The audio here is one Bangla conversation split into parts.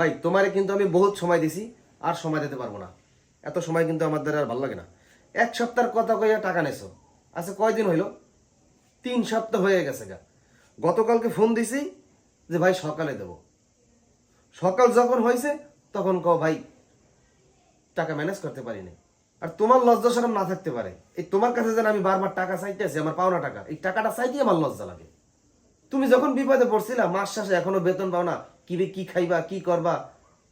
ভাই, তোমারে কিন্তু আমি বহুত সময় দিছি, আর সময় দিতে পারব না। এত সময় কিন্তু আমার দ্বারা আর ভালো লাগে না। এক সপ্তাহের কথা কইয়া টাকা নেছো। আচ্ছা কয়দিন হইল? তিন সপ্তাহ হয়ে গেছে গা। গতকালকে ফোন দিছি যে, ভাই, সকালে দেব। সকাল যখন হয়েছে তখন কও, ভাই, টাকা ম্যানেজ করতে পারিনি। আর তোমার লজ্জা সরম না থাকতে পারে। এই তোমার কাছে যেন আমি বারবার টাকা চাইতে আছি আমার পাওনা টাকা, এই টাকাটা চাইতে আমার লজ্জা লাগে। তুমি যখন বিপদে পড়ছিলা, মাস শেষে এখনও বেতন পাও না কি রে কি খাইবা, কি করবা?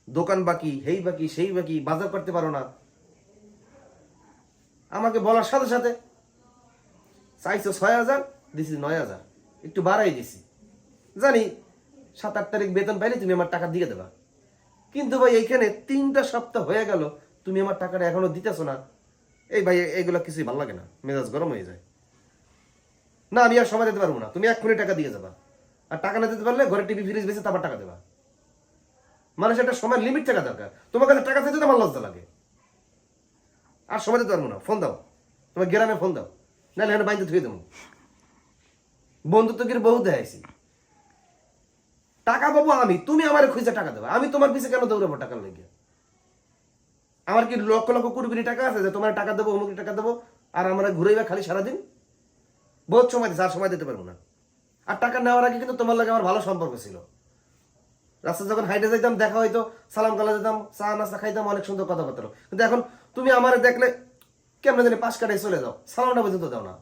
দোকান বাকি, হেই বাকি, সেই বাকি, বাজার করতে পারো না। আমাকে বলার সাথে সাথে, চাইছো ছয় হাজার, দিছি নয় হাজার। একটু বাড়াই দিছি। জানি, সাত আট তারিখ বেতন পাইলে তুমি আমার টাকা দিয়ে দেবা। কিন্তু ভাই, এইখানে তিনটা সপ্তাহ হয়ে গেল, তুমি আমার টাকাটা এখনও দিতেছো না। এই ভাই, এগুলো কিছুই ভালো লাগে না, মেজাজ গরম হয়ে যায়। না, আমি আর সময় দিতে পারব না। তুমি এক এক্ষুনি টাকা দিয়ে যাবা। আর টাকা না দিতে পারলে ঘরে টিভি, ফ্রিজ বেঁচে তারপর টাকা দেবা। মানুষের একটা সময় লিমিট থাকা দরকার। তোমার কাছে টাকা চাইতে আমার লজ্জা লাগে। আর সময় দিতে পারব না ফোন দাও। তোমার গ্রামে ফোন দাও। নাহলে এখানে বাইতে ধুয়ে দেবো। বন্ধুত্ব করে বহু দেখাইছি টাকা পাবো আমি, তুমি আমার খুঁজে টাকা দেবে। আমি তোমার পিছিয়ে কেন দৌড়াবো টাকার লেগে? আমার কি লক্ষ লক্ষ কোটি কোটি টাকা আছে যে তোমার টাকা দেবো, অমুক টাকা দেবো, আর আমরা ঘুরেইবা খালি সারাদিন? বহুত সময় দিচ্ছে আর সময় দিতে পারব না। আর টাকা নেওয়ার আগে কিন্তু তোমার লাগে আমার ভালো সম্পর্ক ছিল। রাস্তা যখন হাইটে যাইতাম, দেখা হইতো, সালাম কালা যেতাম চা, নাস্তা খাইতাম, অনেক সুন্দর কথাবার্তা কিন্তু এখন তুমি আমার দেখলে কেমন জানি পাশ কাটাই চলে যাও, সালামটা পর্যন্ত দাও না।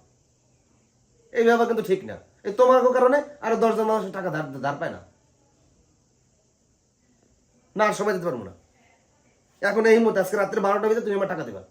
এই ব্যাপার কিন্তু ঠিক না। এই তোমার কারণে আরও দশজন মানুষ টাকা ধার ধার পায় না। না, আর সময় দিতে পারব না। এখন এই মুহূর্তে, আজকে রাত্রে বারোটা বেজে তুমি আমার টাকা দিবা।